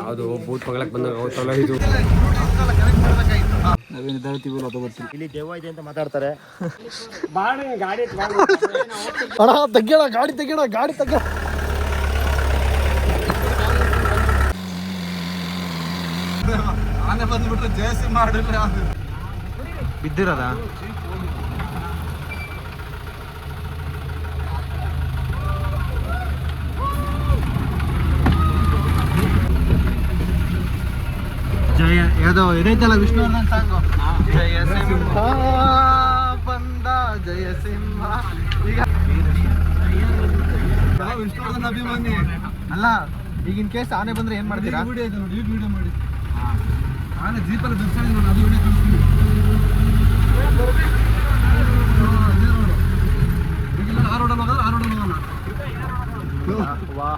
ಯಾವುದು ಬೂತ್ ಪಗಳಕ್ಕೆ ಬಂದಾಗ ಹೋಗ್ತಲ್ಲ ಇದು. ಇಲ್ಲಿ ದೇವ ಇದೆ ಅಂತ ಮಾತಾಡ್ತಾರೆ. ಅಣ್ಣ ತೆಗಿಯೋಣ ಗಾಡಿ ತೆಗಿಯೋಣ ಗಾಡಿ ತೆಗಿಯೋಣ. ಆನೆ ಬಂದ್ಬಿಟ್ರೆ ಜೇಸಿ ಮಾಡಿದ್ರೆ ಬಿದ್ದಿರೋದಾ ಬಿದ್ದಿರೋದ? ಯಾವುದೋ ಏನೈತಲ್ಲ ವಿಷ್ಣುವರ್ಧನ್ ಸಾಂಗು? ಜಯ ಸಿಂಹ ಬಂದ ಜಯ ಸಿಂಹ ಈಗ ವಿಷ್ಣುವರ್ಧನ್ ಅಭಿಮಾನಿ? ಅಲ್ಲ ಈಗಿನ ಕೇಸ್ ಆನೆ ಬಂದ್ರೆ ಏನ್ ಮಾಡ್ತೀರಾ? ವಿಡಿಯೋ ಇದೆ ನೋಡಿ ವಿಡಿಯೋ ಮಾಡಿ. ಆನೆ ಜೀಪಲ್ಲಿ ದರ್ಶನ ನೋಡಿ ಅದು ವಿಡಿಯೋ ಕಳಿಸ್ತೀನಿ ಆ ರೋಡಲ್ಲಿ ಹೋಗೋದು ಆ ರೋಡಲ್ಲಿ ಹೋಗೋಣ ವಾ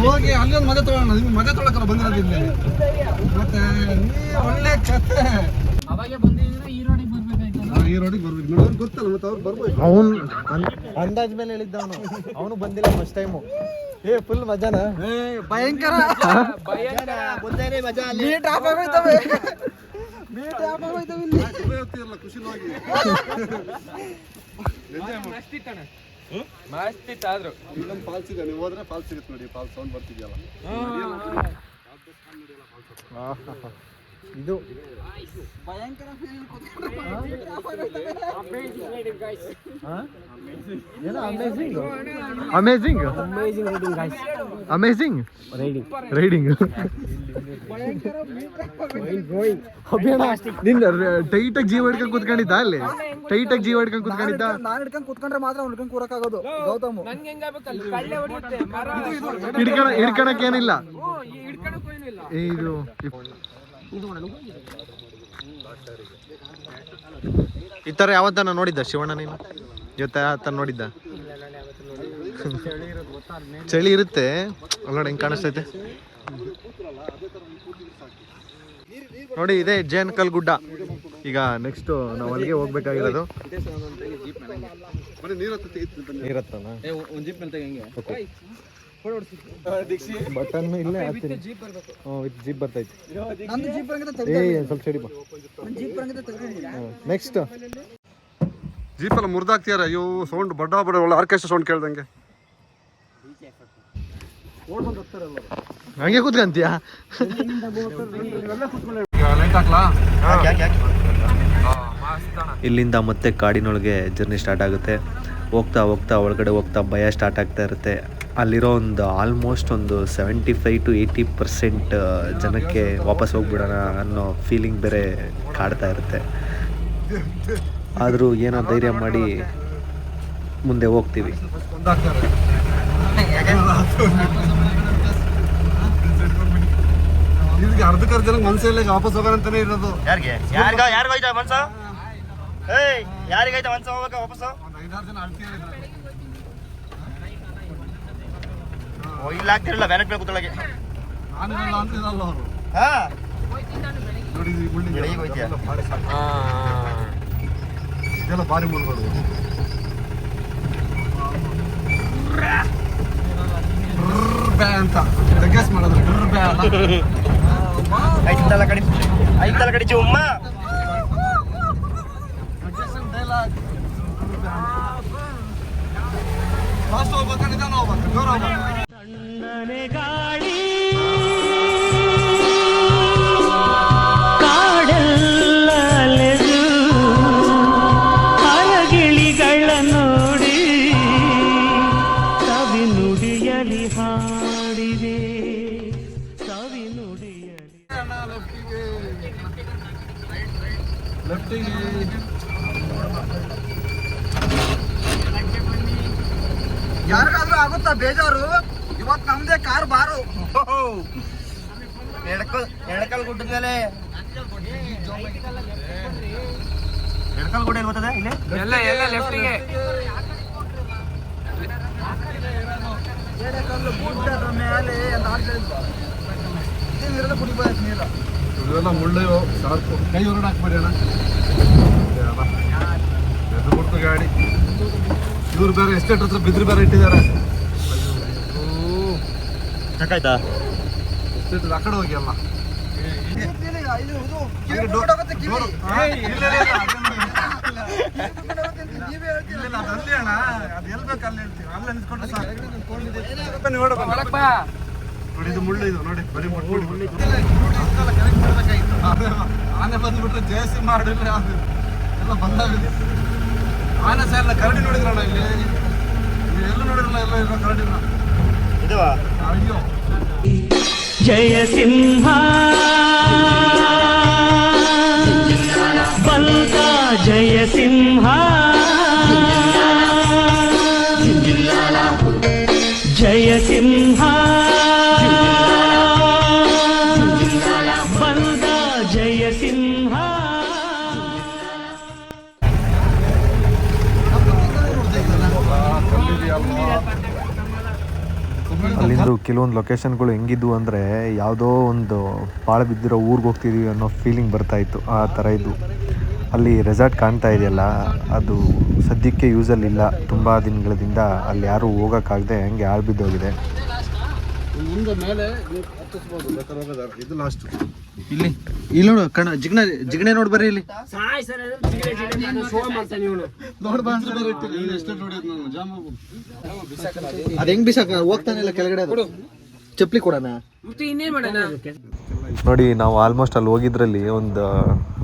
ಹೋಗಿ ಅಲ್ಲೊಂದು ಒಂದು ಮಗ ತಗೊಳ್ಳೋಣ ನಿಮ್ಗೆ ಮಜಾ ತೊಳಕಲ್ಲ ಬಂದಿರೋದಿಲ್ಲ ಇಲ್ಲಿ. ಮತ್ತೆ ಒಳ್ಳೆ ಕತೆ ನಾವು ಈ ರೋಡಿಗೆ ಬರ್ಬೇಕು. ನೋಡಿ ಗೊತ್ತಲ್ಲ ಮತ್ತೆ ಅವ್ರು ಬರ್ಬೇಕು ಅವನು ಅಂದಾಜ್ ಮೇಲೆ ಹೇಳಿದ್ದ ಅವನು ಅವನು ಬಂದಿಲ್ಲ ಫಸ್ಟ್ ಟೈಮು ಏ ಫುಲ್ ಮಜಾನ? ಭಯಂಕರ. ಮೀಟ್ ಆಫ್ ಆಗೋಯ್ತವೆ. ಮೀಟ್ ಆಫ್ ಆಗೋಯ್ತವೆ ಇಲ್ಲಿ. ಹೋಗ್ತಿರಲ್ಲ ಖುಷಿ ಹೋಗಿ ಇಲ್ಲೊಂದು ಫಾಲ್ಸ್ ಇದೆ ನೀವು ಹೋದ್ರೆ ಫಾಲ್ಸ್ ಸಿಗುತ್ತೆ ನೋಡಿ ಫಾಲ್ಸ್ ಸೌಂಡ್ ಬರ್ತಿದೆಯಲ್ಲ. ಇದು ಅಮೇಜಿಂಗ್ ಅಮೇಜಿಂಗ್ ರೈಡಿಂಗ್ ನಿನ್ನ ಟೈಟ್ ಆಗಿ ಜೀವ ಹಿಡ್ಕೊಂಡು ಕುತ್ಕೊಂಡಿದ್ದ ಅಲ್ಲಿ? ಟೈಟ್ ಆಗಿ ಜೀವ ಹಿಡ್ಕೊಂಡು ಕುತ್ಕೊಂಡಿದ್ದ? ನಾನು ಹಿಡ್ಕೊಂಡು ಕುತ್ಕೊಂಡ್ರೆ ಮಾತ್ರ ಹಿಡ್ಕೊಂಡು ಕೂರಕ್ಕಾಗೋದು. ಗೌತಮ್. ಹಿಡ್ಕಣಕ್ ಏನಿಲ್ಲ. ಇದು ಈ ತರ ಯಾವತ್ತನ ನೋಡಿದ್ದ ಶಿವಣ್ಣ ನೀನು? ಜೊತೆ ಆತ ನೋಡಿದ್ದ? ಚಳಿ ಇರುತ್ತೆ. ಅಲ್ಲೋಡ ಹೆಂಗ್ ಕಾಣಿಸ್ತೈತೆ. ನೋಡಿ ಇದೆ ಜೇನ್ಕಲ್ ಗುಡ್ಡ ಈಗ ನೆಕ್ಸ್ಟ್ ನಾವು ಅಲ್ಲಿಗೆ ಹೋಗ್ಬೇಕಾಗಿರೋದು. ಬರೀ ಬಟನ್ ಇಲ್ಲೇ ಹಾಕ್ತೀನಿ. ಹ್ಞೂ ವಿತ್ ಜೀಪ್ ಬರ್ತೈತಿ. ನಂದು ಜೀಪ್ ಬರಂಗಿದ್ರೆ ಏ ಸ್ವಲ್ಪ ಸಡಿ ಬಾ. ನೆಕ್ಸ್ಟ್ ಜೀಪೆಲ್ಲ ಮುರಿದಾಕ್ತಿಯಾರ ಅಯ್ಯೋ ಸೌಂಡ್ ಬಡ ಬಡ ಒಳ್ಳೆ ಆರ್ಕೆಸ್ಟ್ರಾ ಸೌಂಡ್ ಕೇಳ್ದಂಗೆ. ಹಂಗೆ ಕೂತ್ಕಂತೀಯಾ? ಇಲ್ಲಿಂದ ಮತ್ತೆ ಕಾಡಿನೊಳಗೆ ಜರ್ನಿ ಸ್ಟಾರ್ಟ್ ಆಗುತ್ತೆ. ಹೋಗ್ತಾ ಹೋಗ್ತಾ ಒಳಗಡೆ ಹೋಗ್ತಾ ಭಯ ಸ್ಟಾರ್ಟ್ ಆಗ್ತಾ ಇರುತ್ತೆ. ಅಲ್ಲಿರೋ ಒಂದು ಆಲ್ಮೋಸ್ಟ್ ಒಂದು seventy five to eighty percent ಜನಕ್ಕೆ ವಾಪಸ್ ಹೋಗ್ಬಿಡೋಣ ಅನ್ನೋ ಫೀಲಿಂಗ್ ಬೇರೆ ಕಾಡ್ತಾ ಇರುತ್ತೆ. ಆದರೂ ಏನೋ ಧೈರ್ಯ ಮಾಡಿ ಮುಂದೆ ಹೋಗ್ತೀವಿ. ಜನ ವಾಪಸ್ ಹೋಗೋಣ ಅಂತಾನೆ ಇರೋದು. ಯಾರಿಗೆ? ಯಾರಿಗ ಯಾರಿಗೋಯ್ತ ಮನ್ಸ? ಏಯ್ ಯಾರಿಗೈತ ಮನ್ಸ ಹೋಗಕ್ಕೆ ವಾಪಸ್ ಒಂದು ಐದಾರು ಜನ ಅಳ್ತಿದ್ದಾರೆ ಓ ಇಲ್ಲ ಆಗ್ತಿರಲ್ಲ ಬ್ಯಾನೆಟ್ ಮೇಲೆ ಕೂತೊಳಗೆ ನಾನಿರಲ್ಲ ಅಂತಿರಲ್ಲ ಅವರು ಹಾ ನೋಡಿ ಈ building ಬೆಳಿಗ್ಗೆ ಹೋಯ್ತೀಯ? ಎಲ್ಲ ಭಾರಿ ಸಾಕು. ಇದೆಲ್ಲ ಭಾರಿ ಮುಳ್ಗಳು ಬ್ಯಾ ಅಂತ ಗೆಸ್ ಮಾಡೋದು ಡ್ರ್ ಬ್ಯಾ ಅಲ್ಲ ಐತಲ್ಲ ಕಡಿ ಐತಲ್ಲ ಕಡಿ ಚುಮ್ಮ ಫಾಸ್ಟ್ ಹೋಗ್ಬೇಕಾ ನಿಧಾನ ಹೋಗ್ಬೇಕು ಜೋರ ಹೋಗ್ಬೇಕು ಕಾಡಲ್ಲಲೆದು ಕುಡಿಬೋದು ನೀರು ಇವೆಲ್ಲ ಮುಳ್ಳು ಸಾಕು. ಕೈ ಹೊರಡ ಹಾಕ್ಬೇಡಿ ಅಣ್ಣ. ಎದ್ದು ಬಿಡ್ತು ಗಾಡಿ. ಇವ್ರು ಬೇರೆ ಎಸ್ಟೇಟ್ ಹತ್ರ ಬಿದ್ರು ಬೇರೆ ಇಟ್ಟಿದ್ದಾರೆ. ಎಸ್ಟೇಟ್ ಆ ಕಡೆ ಹೋಗಿ ಅಲ್ಲ ಅಲ್ಲಿ ಅಣ್ಣ. ಅದು ಎಲ್ಲಿ ಬೇಕು ಅಲ್ಲಿ ಹೇಳ್ತೀವಿ. ಅಲ್ಲೇ ನಿಂತ್ಕೊಂಡ್ರೆ ಸಾಕು. ಬನ್ನಿ ನೋಡು, ಬನ್ನಿ. ನೋಡಿ ಇದು ಮುಳ್ಳು ಇದು ನೋಡಿ ಬರೀ ಮುಳ್ಳು. ಆನೆ ಬಂದ್ಬಿಟ್ರೆ ಜೆ ಸಿ ಮಾಡಿಲ್ಲ ಅದು ಎಲ್ಲ ಬಂದಾಗಿದೆ. ಆನೆ ಎಲ್ಲ ಕರಡಿ ನೋಡಿದ್ರಣ್ಣ ಇಲ್ಲಿ. ಎಲ್ಲ ಎಲ್ಲೂ ನೋಡಿರಲ್ಲ ಎಲ್ಲ ಇರೋ ಕರಡಿನ. ಇದುವಾ? ಅಯ್ಯೋ. ಜಯ ಸಿಂಹ. ಬಲ್ಕ ಜಯ ಸಿಂಹ. ಸಿಂಹ. ಅಲ್ಲಿಂದು ಕೆಲವೊಂದು ಲೊಕೇಶನ್ಗಳು ಹೆಂಗಿದ್ವು ಅಂದರೆ ಯಾವುದೋ ಒಂದು ಪಾಳು ಬಿದ್ದಿರೋ ಊರಿಗೆ ಹೋಗ್ತಿದ್ದೀವಿ ಅನ್ನೋ ಫೀಲಿಂಗ್ ಬರ್ತಾ ಇತ್ತು, ಆ ಥರ ಇದ್ದು ಅಲ್ಲಿ ರೆಸಾರ್ಟ್ ಕಾಣ್ತಾ ಇದೆಯಲ್ಲ, ಅದು ಸದ್ಯಕ್ಕೆ ಯೂಸಲ್ಲಿಲ್ಲ ತುಂಬ ದಿನಗಳಿಂದ ಅಲ್ಲಿ ಯಾರೂ ಹೋಗೋಕ್ಕಾಗದೆ ಹಂಗೆ ಹಾಳು ಬಿದ್ದೋಗಿದೆ ಮುಂದೆ ಮೇಲೆ ನೀವು ಹತ್ತಿಸ್ಬೋದು. ಬೇಕಾದ್ರೆ ಹೋಗೋದಾದ್ರೆ ಇದು ಲಾಸ್ಟ್ ಇಲ್ಲಿ ಇಲ್ಲಿ ನೋಡು ಕಣ ಜಿಗ್ನ ಜಿಗ್ನೆ ನೋಡಿ ಬರ್ರಿ ಇಲ್ಲಿ. ನೋಡಿ ಬಾ. ಅಂತ ಬೇರೆ ಇಟ್ಟಿಲ್ಲ. ಇಲ್ಲಿ ಎಷ್ಟೇ ನೋಡಿದ್ ನಾನು? ಜಾಮ ಅದ್ ಹೆಂಗ್ ಬಿಸಾಕ? ಹೋಗ್ತಾನಿಲ್ಲ ಕೆಳಗಡೆ ಅದು. ಚಪ್ಲಿ ಕೊಡೋಣ? ನೋಡಿ ನಾವು ಆಲ್ಮೋಸ್ಟ್ ಅಲ್ಲಿ ಹೋಗಿದ್ರಲ್ಲಿ ಒಂದು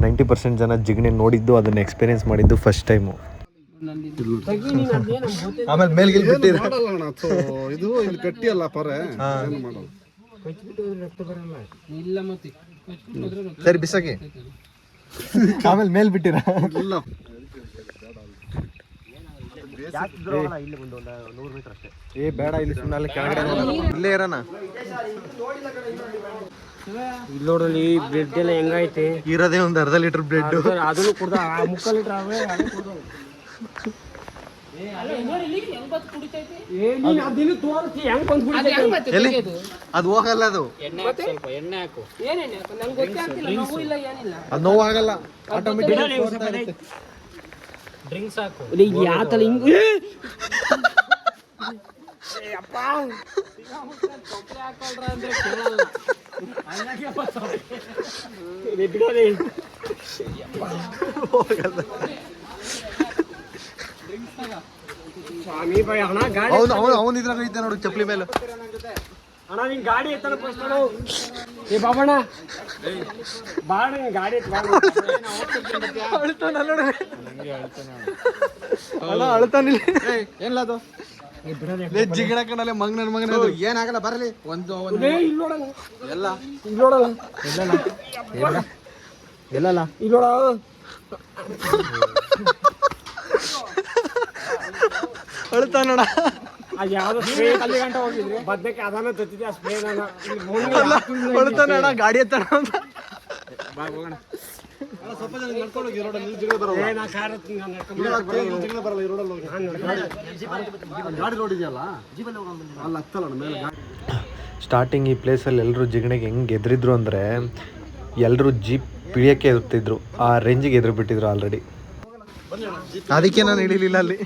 ನೈಂಟಿ ಪರ್ಸೆಂಟ್ ಜನ ಜಿಗಣೆ ನೋಡಿದ್ದು ಅದನ್ನು ಎಕ್ಸ್ಪೀರಿಯನ್ಸ್ ಮಾಡಿದ್ದು ಫಸ್ಟ್ ಟೈಮು ಆಮೇಲೆ ಮೇಲ್ಗೆ ಇಲ್ಲಿ ಬಿಟ್ಟಿರ ಇದು ಇಲ್ಲಿ ಗಟ್ಟಿ ಅಲ್ಲ ಪರೆ ಏನು ಸರಿ ಬಿಸಾಕಿ. ಆಮೇಲೆ ಮೇಲ್ ಬಿಟ್ಟಿರ? ಇಲ್ಲ. ಏ ಬೇಡ ಇಲ್ಲಿ ಸುಮ್ಮನೆ ಕೆಳಗಡೆ. ಇಲ್ಲೇ ಇರೋಣ. ಇಲ್ಲಿ ನೋಡಲಿ ಬ್ರೆಡ್ ಎಲ್ಲ ಹೆಂಗೈತೆ? ಇರೋದೇ ಒಂದು ಅರ್ಧ ಲೀಟರ್ ಬ್ರೆಡ್ ಅದನ್ನು ಕುಡ್ದ ಮುಕ್ಕ ಲೀಟರ್ ಅವೇ ಎಲ್ಲಿ? ಅದು ಹೋಗಲ್ಲ ಅದು. ಸ್ವಲ್ಪ ಎಣ್ಣೆ ಹಾಕು ಅದು ನೋವು ಆಗಲ್ಲ ಆಟೋಮೆಟಿಕ್ ಡ್ರಿಂಕ್ಸ್ ಹಾಕು. ಈಗ ಯಾತಲ್ಲ ಹಿಂಗ್ ಏ! ಏ, ಅಪ್ಪ. ಸೊಪ್ಪೆ ಹಾಕೊಳ್ರ ಅಂದ್ರೆ ಕೇಳಲ್ಲ. ಹಂಗಾಗಿ ಅಪ್ಪ ಸೊಪ್ಪೆ. ಇಲ್ಲಿ ಬಿಡೋದಿ. ಸ್ವಾಮಿ ಬೈ ಅಣ್ಣ ಗಾಡಿ ಅವನು ಅವನು ಅವನು ಇದ್ರಾಗ ಐತೆ ನೋಡು ಚಪ್ಪಲಿ ಮೇಲೆ. ಅಣ್ಣ ನಿನ್ ಗಾಡಿ ಎತ್ತನ ಫಸ್ಟ್ ನೋಡು ಏ ಬಾಬಣ್ಣ. ಬಾಣ ನಿನ್ ಗಾಡಿ ಎತ್ತು ಬಾಣ ಅಲ್ಲ ಅಳ್ತಾನಿಲ್ಲ ಏನಿಲ್ಲ ಅದು? ಜಿಗಣ ಕಣಲೆ ಮಂಗ್ ನನ್ ಮಗನ ಏನಾಗಲ್ಲ ಬರಲಿ. ಒಂದು ಏ, ಇಲ್ಲಿ ನೋಡಲ್ಲ. ಎಲ್ಲ. ಇಲ್ಲಿ ನೋಡಲ್ಲ. ಎಲ್ಲಲ್ಲ. ಇಲ್ಲಿ ನೋಡ ಅಳ್ತಾ ನೋಡ ಅದು ಯಾವ್ದೋ ಸ್ಪ್ರೇ ಅಲ್ಲಿ ಗಂಟ ಹೋಗಿದ್ರಿ ಬದ್ನೆಕ್ಕೆ ಅದಾನ ತತ್ತಿದ್ದೆ ಆ ಸ್ಪ್ರೇ ಅಣ್ಣ ಗಾಡಿ ಎತ್ತಣ ಅಂತ. ಸ್ಟಾರ್ಟಿಂಗ್ ಈ ಪ್ಲೇಸಲ್ಲಿ ಎಲ್ಲರೂ ಜಿಗಣೆಗೆ ಹೆಂಗೆ ಎದ್ರಿದ್ರು ಅಂದರೆ ಎಲ್ಲರೂ ಜೀಪ್ ಪಿಳಿಯಕ್ಕೆ ಎದುರ್ತಿದ್ರು ಆ ರೇಂಜಿಗೆ ಎದುರು ಬಿಟ್ಟಿದ್ರು ಆಲ್ರೆಡಿ ಅದಕ್ಕೆ ನಾನು ಹಿಡಿಲಿಲ್ಲ ಅಲ್ಲಿ.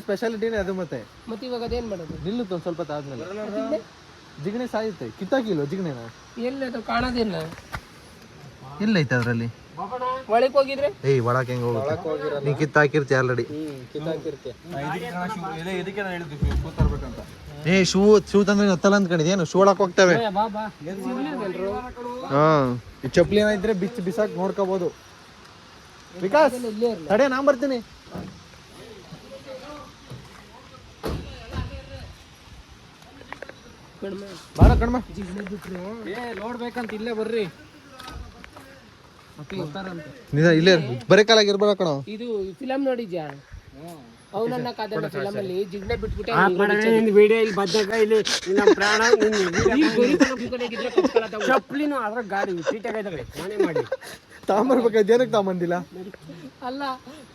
ಸ್ಪೆಷಾಲಿಟಿನೇ ಅದು ಮತ್ತೆ? ಮತ್ತೆ ಇವಾಗ ಅದೇನ್ ಮಾಡೋದು? ನಿಲ್ಲುತ್ತೆ ಒಂದು ಸ್ವಲ್ಪ ಆದ್ಮೇಲೆ. ಜಿಗಣೆ ಸಾಯುತ್ತೆ. ಕಿತ್ತಾಕಿಲ್ವ ಜಿಗಣೆನ? ಎಲ್ಲಿ ಅದು ಕಾಣೋದಿಲ್ಲ. ಎಲ್ಲೈತೆ ಅದರಲ್ಲಿ? ಒಳಕ್ ಹೋಗಿದ್ರೆ? ಏಯ್ ಹೆಂಗೆ ಹೋಗುತ್ತೆ? ನೀ ಕಿತ್ತಾಕಿರ್ತಿ ಆಲ್ರೆಡಿ ಏ ಶೂ ಶೂ ತಂದ್ರೆ ಹತ್ತಲ್ಲ ಅಂದ್ಕೊಂಡಿದ್ಯೇನು ಶೂ ಒಳಕ್ ಹೋಗ್ತವೆ? ಬಾ ಬಾ. ಹಾ. ಈ ಚಪ್ಪಲಿ ಏನಾಯ್ದ್ರೆ ಬಿಚ್ಚಿ ಬಿಸಾಕ್ ನೋಡ್ಕೋಬಹುದು ವಿಕಾಸ್ ತಡೆ ನಾನು ಬರ್ತೀನಿ. ಬಾರ ಕಣ್ಮ ಏ ನೋಡ್ಬೇಕಂತ ಇಲ್ಲೇ ಬರ್ರಿ. ನಿಜ ಇಲ್ಲೇ ಬರೇ ಕಾಲಾಗಿ ಇರ್ಬೇಡ ಕಣ? ಇದು ಫಿಲಂ ನೋಡಿದ್ಯಾ? ಅವನನ್ನ ಕದನ ಫಿಲಮ್ ಅಲ್ಲಿ ಜಿಗ್ನೆ ಬಿಟ್ಬಿಟ್ಟೆ ವಿಡಿಯೋ ಇಲ್ಲಿ ಬದ್ದಾಗ ಇಲ್ಲಿ ನಮ್ಮ ಪ್ರಾಣ ಚಪ್ಲಿನೂ ಅದ್ರ ಗಾಡಿ ಸೀಟಾಗೈತೆ ಮನೆ ಮಾಡಿ. ತಾಂಬರ್ಬೇಕಾಯ್ತು ಏನಕ್ಕೆ ತಾಂಬಂದಿಲ್ಲ? ಅಲ್ಲ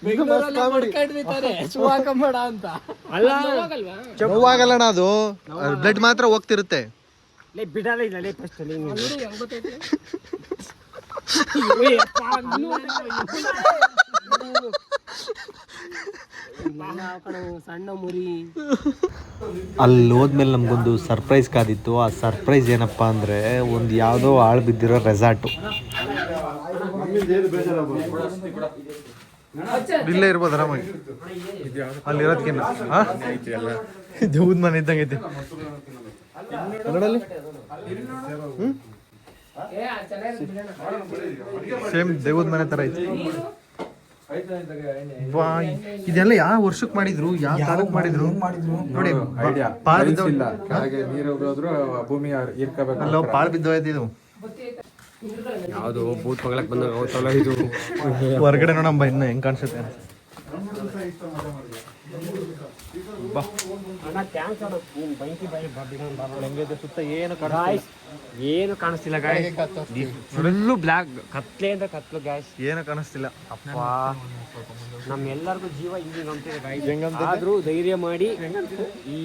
ಬೆಂಗಳೂರಲ್ಲಿ ಮಾಡ್ಕೊಂಡಿರ್ತಾರೆ ಅಂತ. ಅದು. ಬ್ಲಡ್ ಮಾತ್ರ ಹೋಗ್ತಿರುತ್ತೆ. ಲೇ ಬಿಡಲ್ಲ ಇಲ್ಲ ಲೇ ಫಸ್ಟ್ ನೋಡು ಹೆಂಗ್ ಗೊತ್ತೈತೆ ಸಣ್ಣ ಮುರಿ. ಅಲ್ಲಿ ಹೋದ್ಮೇಲೆ ನಮಗೊಂದು ಸರ್ಪ್ರೈಸ್ ಕಾದಿತ್ತು. ಆ ಸರ್ಪ್ರೈಸ್ ಏನಪ್ಪ ಅಂದರೆ ಒಂದು ಯಾವುದೋ ಆಳು ಬಿದ್ದಿರೋ ರೆಸಾರ್ಟು ಇಲ್ಲೇ ಇರ್ಬೋದು ಆರಾಮಾಗಿ. ಅಲ್ಲಿ ಇರೋದಕ್ಕಿನ್ನ ದೇವ್ದ ಮನೆ ಇದ್ದಂಗೆ ಐತಿ. ಸೇಮ್ ದೇವ್ದ ಮನೆ ತರ ಐತಿ. ವಾ, ಇದೆಲ್ಲ ಯಾವ ವರ್ಷಕ್ಕೆ ಮಾಡಿದ್ರು? ಯಾವ ಕಾಲಕ್ಕೆ ಮಾಡಿದ್ರು? ನೋಡಿ ಪಾಳ್ ಹಾಗೆ ನೀರು ಭೂಮಿ ಇರ್ಕೋಬೇಕು ಅಲ್ಲ ಪಾಳು ಬಿದ್ದೋಯ್ತು ಇದು. ಯಾವುದು ಬೂತ್ ಪಗಳಕ್ಕೆ ಬಂದಾಗ ಅವತ್ತಲ್ಲ ಇದು ಹೊರಗಡೆ ನೋಡಮ್ಮ ಇನ್ನು ಹೆಂಗ್ ಕಾಣಿಸುತ್ತೆ? ಸುತ್ತ ಏನು ಏನು ಕಾಣಿಸ್ತಿಲ್ಲ ಗಾಯ್ಸ್ ಫುಲ್ಲು ಬ್ಲ್ಯಾಕ್ ಕತ್ಲೆ ಅಂದ್ರೆ ಕತ್ಲು ಗಾಯ್ಸ್ ಏನು ಕಾಣಿಸ್ತಿಲ್ಲ? ಅಪ್ಪ ನಮ್ಮೆಲ್ಲರಿಗೂ ಜೀವ ಹಿಂಗೆ ಗಾಯ್ಸ್ ಆದ್ರೂ ಧೈರ್ಯ ಮಾಡಿ ಈ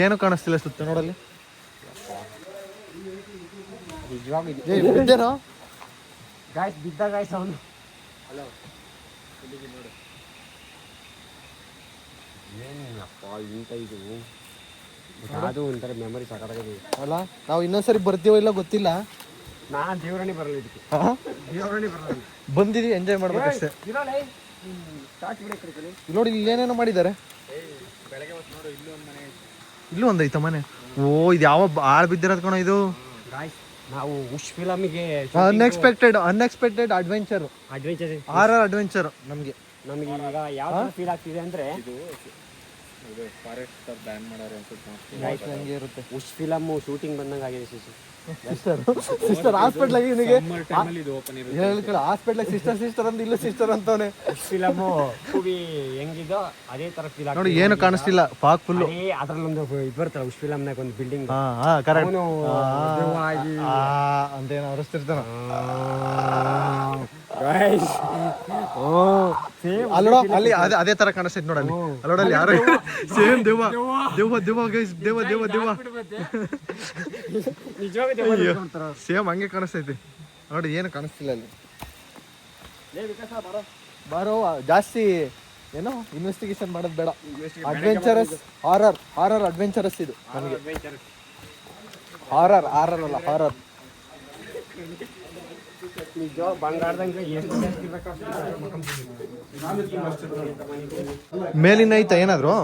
ಏನು ಕಾಣಿಸ್ತಿಲ್ಲ ಸುತ್ತ ನೋಡಲ್ಲಿ? ನಿಜವಾಗೂ ಗಾಯ್ಸ್ ಬಿದ್ದ ಗಾಯ್ಸ್ ಅವನು ಏನಪ್ಪ ಇಂತ ಇದು. ಅದು ಒಂಥರ ಮೆಮೊರಿ ಸಾಕಾಗಿದೆ ಅಲ್ಲ ನಾವು ಇನ್ನೊಂದ್ಸರಿ ಬರ್ತೀವೋ ಇಲ್ಲ ಗೊತ್ತಿಲ್ಲ. ನಾ ದೇವರಾಣಿ ಬರಲ್ಲ ಇದಕ್ಕೆ? ದೇವರಣಿ ಬರಲ್ಲ ಎಂಜಾಯ್ ಮಾಡ್ಬೇಕಷ್ಟೇ. ನೋಡಿ ಇಲ್ಲಿ ಏನೇನೋ ಮಾಡಿದ್ದಾರೆ. ಇಲ್ಲೂ ಒಂದೈತ ಮನೆ ಓ ಇದು ಯಾವ ಆಳ್ ಬಿದ್ದಿರೋದ್ ಕಣ ಇದು? ಗಾಯ್ಸ್ ನಾವು ಉಶ್ ಫಿಲಮಿಗೆ unexpected unexpected adventure adventure are are adventure ನಮಗೆ. ನಮಗೆ ಈಗ ಯಾವ ಫೀಲ್ ಆಗ್ತಿದೆ ಅಂದ್ರೆ ಹಂಗೆ ಇರುತ್ತೆ ಉಶ್ ಫಿಲಮ್ ಶೂಟಿಂಗ್ ಬಂದಂಗೆ ಆಗಿದೆ ಶಿಶು ಸಿಸ್ಟರ್ ಸಿಸ್ಟರ್ ಹಾಸ್ಪಿಟ್ಲ್ ಆಗಿ ಇವನಿಗೆ ಹೇಳ್ಕೊಳ್ಳ ಹಾಸ್ಪಿಟ್ಲ್ ಸಿಸ್ಟರ್ ಸಿಸ್ಟರ್ ಅಂತ ಇಲ್ಲ ಸಿಸ್ಟರ್ ಅಂತವನೆ ಫಿಲಮ್ ಮೂವಿ ಹೆಂಗಿದೋ ಅದೇ ತರ ಫೀಲ್ ನೋಡಿ ಏನು ಕಾಣಿಸ್ತಿಲ್ಲ ಪಾಕ್ ಫುಲ್ ಅದೇ ಅದ್ರಲ್ಲೊಂದು ಇದು ಬರ್ತಲ್ಲ ಉಶ್ ಫಿಲಮ್ನಾಗ ಒಂದು ಬಿಲ್ಡಿಂಗ್ ಹಾ ಹಾ ಕರೆಕ್ಟ್ ಅವನು ದೆವ್ವಾಗಿ ಅಂತೇನು ಅರಸ್ತಿರ್ತಾನ ಗಾಯ್ಸ್ ಓ ಸೇಮ್ ಅಲ್ಲೋ ಅಲ್ಲಿ ಅದೇ ಅದೇ ತರ ಕಾಣಿಸ್ತೈತೆ ನೋಡಲ್ಲಿ ಅಲ್ಲೋಡಲ್ಲಿ ಯಾರು ಸೇಮ್ ದೇವ ದೇವ ದೇವ ಗೈಸ್ ದೇವ ದೇವ ದೇವ ಸೇಮ್ ಹಂಗೆ ಕಾಣಿಸ್ತೈತಿ. ನೋಡಿ ಏನು ಕಾಣಿಸ್ತಿಲ್ಲ ಅಲ್ಲಿ. ಬಾರೋ. ಜಾಸ್ತಿ ಏನೋ ಇನ್ವೆಸ್ಟಿಗೇಷನ್ ಮಾಡೋದು ಬೇಡ. ಅಡ್ವೆಂಚರಸ್ ಹಾರರ್ ಹಾರರ್ ಅಡ್ವೆಂಚರಸ್ ಇದು ನನಗೆ ಹಾರರ್ ಹಾರರ್ ಅಲ್ಲ ಹಾರರ್ ಮೇಲಿನ ಐತ ಏನಾದ್ರು?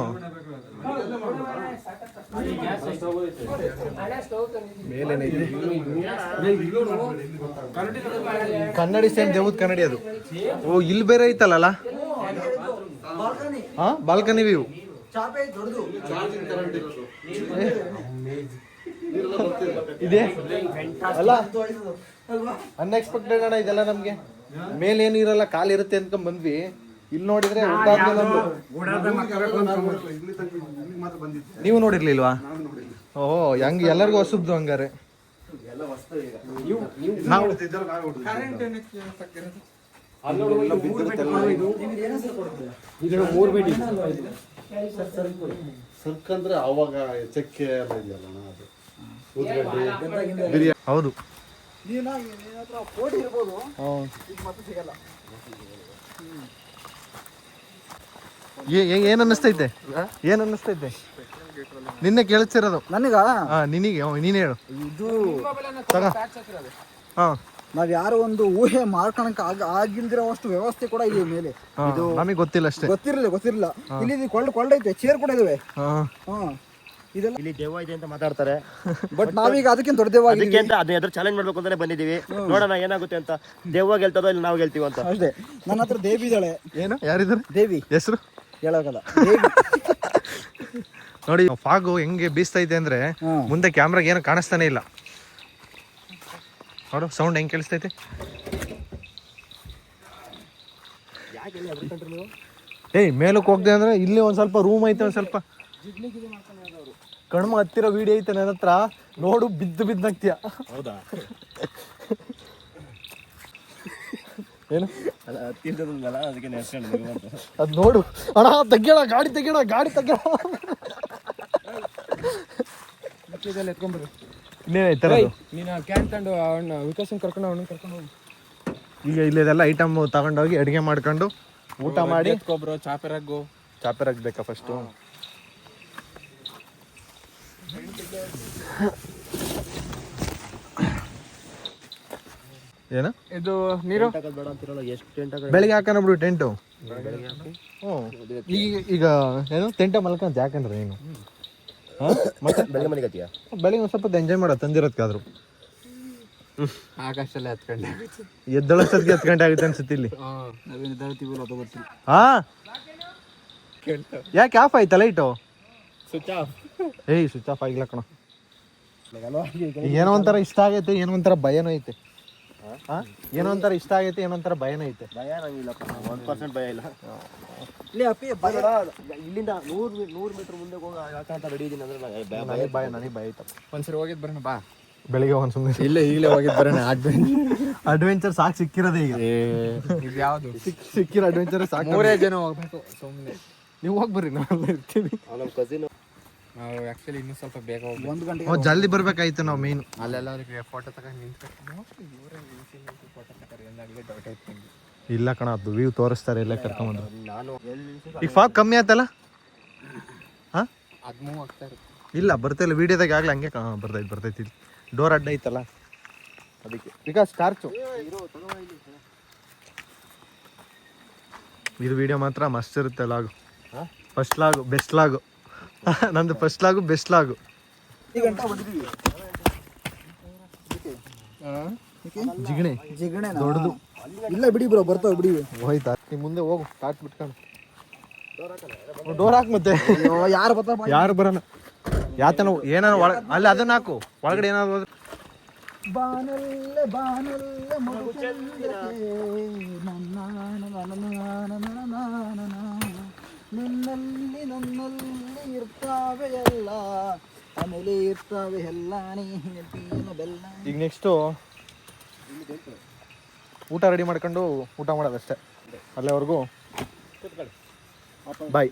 ಕನ್ನಡಿ ಸೇಮ್ ದೇವದ ಕನ್ನಡಿ ಅದು. ಓ, ಇಲ್ಲಿ ಬೇರೆ ಐತಲ್ಲ ಹಾ, ಬಾಲ್ಕನಿ ವ್ಯೂ ಇದೆ? ಅಲ್ಲ ಅನ್ಎಕ್ಸ್ಪೆಕ್ಟೆಡ್ ಅಣ್ಣ ಇದೆಲ್ಲ ನಮ್ಗೆ. ಮೇಲೆ ಏನು ಇರಲ್ಲ ಕಾಲ್ ಇರುತ್ತೆ ಅನ್ಕೊಂಡ್ ಬಂದ್ವಿ. ಇಲ್ಲಿ ನೋಡಿದ್ರೆ ನೀವು ನೋಡಿರ್ಲಿಲ್ವಾ? ಓ ಹೆಂಗ್ ಎಲ್ಲರಿಗೂ ಹೊಸಬ್ದು ಹಂಗಾರೆ. ಹೌದು ಇದು ಮೂರು ಬೆಡ್. ಸರ್ಕಂದ್ರೆ ಅವಾಗ ಚಕ್ಕೆ ಎಲ್ಲ ಇದೆಯಲ್ಲ ಏ- ಏ- ಏನ್ ಅನ್ನಿಸ್ತೈತೆ? ಏನ್ ಅನ್ನಿಸ್ತೈತೆ? ನಿನ್ನೆ ಕೇಳಿಸಿರೋದು ನನಗ ಹಾ ನಿನಗೆ ನೀನ್ ಹೇಳು. ಇದು ಹಾ. ನಾವ್ ಯಾರು ಒಂದು ಊಹೆ ಮಾಡ್ಕೊಳಕ್ ಆಗ ಆಗಿಲ್ದಿರೋವಷ್ಟು ವ್ಯವಸ್ಥೆ ಕೂಡ ಇದೆ ಮೇಲೆ. ಹಾ, ನಮಗೆ ಗೊತ್ತಿಲ್ಲ ಅಷ್ಟೇ. ಗೊತ್ತಿರಲಿಲ್ಲ. ಗೊತ್ತಿರಲಿಲ್ಲ ಇಲ್ಲಿ ಇದು ಕೊಳ್ಳ ಕೊಳ್ಳೈತೆ ಚೇರ್ ಕೂಡ ಇದಾವೆ. ಹಾ. ಹಾ. ಇದೆಲ್ಲ ಇಲ್ಲಿ ದೇವ ಇದೆ ಅಂತ ಮಾತಾಡ್ತಾರೆ. ಬಟ್ ನಾವೀಗ ಅದಕ್ಕಿಂತ ದೊಡ್ಡ ದೇವ ಅದಕ್ಕೆ ಅಂತ ಅದ್ರ ಎದುರು ಚಾಲೆಂಜ್ ಮಾಡ್ಬೇಕು ಅಂತಾನೆ ಬಂದಿದೀವಿ ನೋಡೋಣ ಏನಾಗುತ್ತೆ ಅಂತ. ದೆವ್ವ ಗೆಲ್ತದೋ ಇಲ್ಲಿ ನಾವು ಗೆಲ್ತೀವಿ ಅಂತ. ಅಷ್ಟೇ. ನನ್ನ ಹತ್ರ ದೇವಿ ಇದ್ದಾಳೆ. ಏನು? ಯಾರಿದ್ದಾರೆ? ದೇವಿ. ಹೆಸರು? ಹೇಳೋಕಲ್ಲ. ನೋಡಿ ಫಾಗು ಹೆಂಗೆ ಇದೆ ಅಂದ್ರೆ ಮುಂದೆ ಕ್ಯಾಮ್ರಾಗ ಏನು ಕಾಣಿಸ್ತಾನೆ ಇಲ್ಲ. ನೋಡು ಸೌಂಡ್ ಹೆಂಗ್ ಕೇಳಿಸ್ತೈತೆ ಏಯ್ ಮೇಲಕ್ಕೆ ಹೋಗ್ದೆ ಅಂದ್ರೆ ಇಲ್ಲಿ ಒಂದ್ ಸ್ವಲ್ಪ ರೂಮ್ ಐತೆ ಒಂದ್ ಸ್ವಲ್ಪ. ಕಣ್ಮ ಹತ್ತಿರ ವಿಡಿಯೋ ಐತೆ ನನ್ನ ಹತ್ರ. ನೋಡು ಬಿದ್ದು ಬಿದ್ದಾಗ್ತೀಯ ಹೌದಾ? ಏನು? ಅದಕ್ಕೆ ನೆನ್ಸ್ಕೊಂಡು ಅದ್ ನೋಡು. ಅಣ್ಣ ತೆಗ್ಯಣ ಗಾಡಿ ತೆಗ್ಯಣ ಗಾಡಿ ತೆಗ್ಯಣ. ಇನ್ನೇನೈತೆ ಅದು ನೀನು ಕ್ಯಾನ್ ತಗೊಂಡು ಅವನ್ನ ವಿಕಾಸನ್ ಕರ್ಕೊಂಡು ಅವನ್ನ ಕರ್ಕೊಂಡು ಹೋಗಿ. ಈಗ ಇಲ್ಲಿದೆಲ್ಲ ಐಟಮ್ ತಗೊಂಡೋಗಿ ಅಡುಗೆ ಮಾಡ್ಕೊಂಡು ಊಟ ಮಾಡಿ. ಗೊಬ್ಬರ ಚಾಪೆ ರಗ್ಗು. ಚಾಪೆ ರಗ್ಬೇಕಾ ಫಸ್ಟು ಏನು? ಇದು ನೀರು? ಬೆಳಿಗ್ಗೆ ಹಾಕೋಣ ಬಿಡು ಟೆಂಟು. ಹ್ಞೂ. ಈಗ ಈಗ ಏನು? ಟೆಂಟ ಮಲ್ಕೊಂಡ್ ಯಾಕಂದ್ರೆ ನೀನು? ಹಾ? ಮತ್ತೆ ಬೆಳಗ್ಗೆ ಒಂದು ಸ್ವಲ್ಪ ಎಂಜಾಯ್ ಮಾಡೋ ತಂದಿರೋದ್ಕಾದ್ರು. ಆಕಾಶಲ್ಲೇ ಎಲ್ಲ ಎದ್ದಳ ಎದ್ದೊಳಸದ್ಗೆ ಹತ್ತು ಗಂಟೆ ಆಗುತ್ತೆ ಅನ್ಸುತ್ತೆ ಇಲ್ಲಿ. ನಾವೇನು ಇದ್ದಾಳ್ತೀವಲ್ಲ ಅದು ಗೊತ್ತಿಲ್ಲ. ಹಾ? ಯಾಕೆ ಆಫ್ ಆಯ್ತಾ ಲೈಟು ಸ್ವಿಚ್ ಆಫ್ ಏಯ್ ಸ್ವಿಚ್ ಆಫ್ ಆಗಿಲ್ಲ ಕಣ. ಏನೋ ಒಂಥರ ಇಷ್ಟ ಆಗೈತೆ ಏನೋ ಒಂಥರ ಭಯನೂ ಐತೆ? ಏನೋ ಒಂಥರ ಇಷ್ಟ ಆಗೈತೆ ಏನೋ ಒಂಥರ ಭಯನೂ ಐತೆ. ಭಯ ಇಲ್ಲಪ್ಪ ಒಂದು ಪರ್ಸೆಂಟ್ ಭಯ ಇಲ್ಲ. ಇಲ್ಲಿ ಅಪ್ಪಿ ಇಲ್ಲಿಂದ ನೂರು ನೂರು ಮೀಟರ್ ಮುಂದೆ ಹೋಗಿ ಹಾಕಂತ ರೆಡಿ ಇದೀನಿ ಅಂದ್ರೆ ಭಯ ಭಯ ನನಗೆ ಭಯ ನನಗೆ ಭಯ ಐತಪ್ಪ ಒಂದ್ಸರಿ ಹೋಗಿದ್ ಬರೋಣ ಬಾ. ಬೆಳಿಗ್ಗೆ ಒಂದು ಸುಮ್ಮನೆ ಇಲ್ಲೇ ಈಗಲೇ ಹೋಗಿದ್ ಬರೋಣ ಅಡ್ವೆಂಚರ್ ಸಾಕು ಸಿಕ್ಕಿರೋದೇ ಈಗ. ಇದು ಯಾವುದು? ಸಿಕ್ ಸಿಕ್ಕಿರೋ ಅಡ್ವೆಂಚರ್ ಸಾಕು ಮೂರೇ ಜನ ಹೋಗ್ಬೇಕು ಸುಮ್ಮನೆ ನೀವು ಹೋಗಿ ಬರ್ರಿ ನಾನು ಇರ್ತೀನಿ ನಮ್ಮ ಕಸಿನ್ ನಾವು ಆ್ಯಕ್ಚುಲಿ ಇನ್ನೂ ಸ್ವಲ್ಪ ಬೇಗ ಒಂದು ಗಂಟೆ ನಾವು ಜಲ್ದಿ ಬರ್ಬೇಕಾಯ್ತು ನಾವು ಮೇನ್ ಅಲ್ಲೆಲ್ಲ ಫೋಟೋ ತಗೊಂಡು ನಿಂತ್ಕೊಂಡು ಫೋಟೋ ತಗೊಂಡು ಎಂದಾಗಲೇ ಡೌಟ್ ಆಯ್ತು ಇಲ್ಲ ಕಣ ಅದು ವ್ಯೂ ತೋರಿಸ್ತಾರೆ ಎಲ್ಲ ಕರ್ಕೊಂಬಂದು ನಾನು ಈಗ ಫಾಗ್ ಕಮ್ಮಿ ಆಯ್ತಲ್ಲ? ಹಾ? ಅದು ಮೂವ್ ಆಗ್ತಾ ಇರುತ್ತೆ. ಇಲ್ಲ ಬರ್ತಿಲ್ಲ ವಿಡಿಯೋದಾಗ ಆಗ್ಲಿ ಹಂಗೆ ಕಾ ಬರ್ತೈತಿ ಬರ್ತೈತಿ ಡೋರ್ ಅಡ್ಡ ಐತಲ್ಲ? ಅದಕ್ಕೆ. ಈಗ ಸ್ಟಾರ್ಚು ಇದು ವಿಡಿಯೋ ಮಾತ್ರ ಮಸ್ತ್ ಇರುತ್ತೆ ಲಾಗು. First ಲಾಗು best ಲಾಗು. ನಂದು ಫಸ್ಟ್ ಲಾಗು ಬೆಸ್ಟ್ ಲಾಗು. ಜಿಗಣೆ. ಜಿಗಣೆ ದೊಡ್ಡದು. ಇಲ್ಲ ಬಿಡಿ ಬ್ರೋ ಬರ್ತಾವ ಬಿಡಿ. ಹೋಯ್ತಾ? ನೀ ಮುಂದೆ ಹೋಗು ಟಾರ್ಚ್ ಬಿಟ್ಕೊಂಡು. ಡೋರ್ ಹಾಕ್ ಮತ್ತೆ. ಯಾರು ಬರ್ತಾರ ಯಾರು ಬರೋಣ ಯಾತನ ಏನಾನ ಒಳ ಅಲ್ಲಿ ಅದನ್ನ ಹಾಕು. ಒಳಗಡೆ ಏನಾದ್ರು ಹೋದ್ರೆ. ಬಾನಲ್ಲೆ ಬಾನಲ್ಲೆ ನಿನ್ನಲ್ಲಿ ನನ್ನಲ್ಲಿ ಇರ್ತಾವೆ ಎಲ್ಲ ಆಮೇಲೆ ಇರ್ತಾವೆ ಎಲ್ಲ ನೀ ಹೇಳ್ತೀನ ಬೆಲ್ಲ. ಈಗ ನೆಕ್ಸ್ಟು ಊಟ ರೆಡಿ ಮಾಡ್ಕೊಂಡು ಊಟ ಮಾಡೋದಷ್ಟೇ. ಅಲ್ಲಿವರೆಗೂ ಬಾಯ್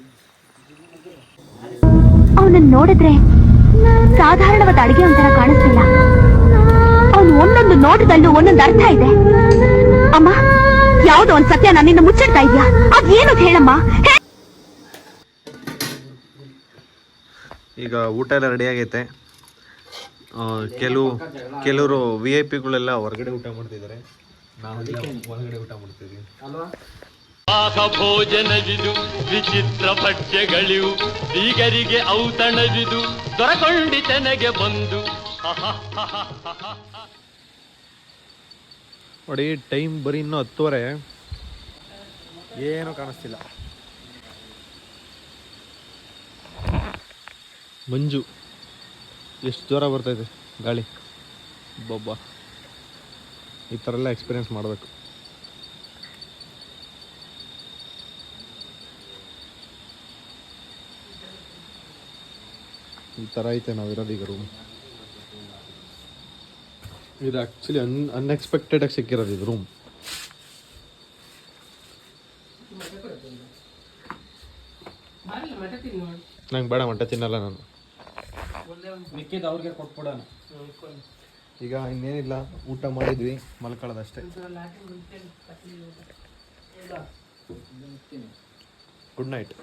ಅವನನ್ನ ನೋಡಿದ್ರೆ ಸಾಧಾರಣವಾದ ಅಡಿಗೆ ಒಂಥರ ಕಾಣಿಸ್ತಿಲ್ಲ. ಅವನು ಒಂದೊಂದು ನೋಟದಲ್ಲೂ ಒಂದೊಂದು ಅರ್ಥ ಇದೆ. ಅಮ್ಮ ಯಾವುದೋ ಒಂದ್ ಸತ್ಯ ನಿನ್ನ ಮುಚ್ಚಿಡ್ತಾ ಇದ್ಯಾ? ಅದೇನು ಹೇಳಮ್ಮ? ಈಗ ಊಟ ಎಲ್ಲ ರೆಡಿ ಆಗೈತೆ. ಆ, ಕೆಲವು ಕೆಲವರು ವಿ ಐ ಪಿಗಳೆಲ್ಲ ಹೊರಗಡೆ ಊಟ ಮಾಡ್ತಿದ್ದಾರೆ. ನಾವು ಒಳಗಡೆ ಊಟ ಮಾಡ್ತಿದ್ದೀವಿ ವಿಚಿತ್ರ ಭಕ್ಷ್ಯಗಳಿವು ಬೀಗರಿಗೆ ಔತಣವಿದು ದೊರಕೊಂಡಿತನಗೆ ಬಂದು. ನೋಡಿ ಟೈಮ್ ಬರೀ ಇನ್ನೂ ಹತ್ತುವರೆ. ಏನೂ ಕಾಣಿಸ್ತಿಲ್ಲ. ಮಂಜು. ಎಷ್ಟು ಜ್ವರ ಬರ್ತೈತೆ ಗಾಳಿ. ಬೊಬ್ಬ. ಈ ಥರ ಎಲ್ಲ ಎಕ್ಸ್ಪೀರಿಯನ್ಸ್ ಮಾಡಬೇಕು. ಈ ಥರ ಐತೆ ನಾವು ಈಗ ರೂಮ್ ಇದು ಆ್ಯಕ್ಚುಲಿ ಅನ್ ಅನ್ಎಕ್ಸ್ಪೆಕ್ಟೆಡಾಗಿ ಸಿಕ್ಕಿರೋದು ಇದು ರೂಮ್ ನಂಗೆ ಬೇಡ ಮಟ್ಟ ತಿನ್ನಲ್ಲ ನಾನು. ಮಿಕ್ಕಿದ ಅವ್ರಿಗೆ ಕೊಟ್ಬಿಡೋಣ. ಈಗ ಇನ್ನೇನಿಲ್ಲ ಊಟ ಮಾಡಿದ್ವಿ ಮಲ್ಕೊಳ್ಳೋದಷ್ಟೇ. Good night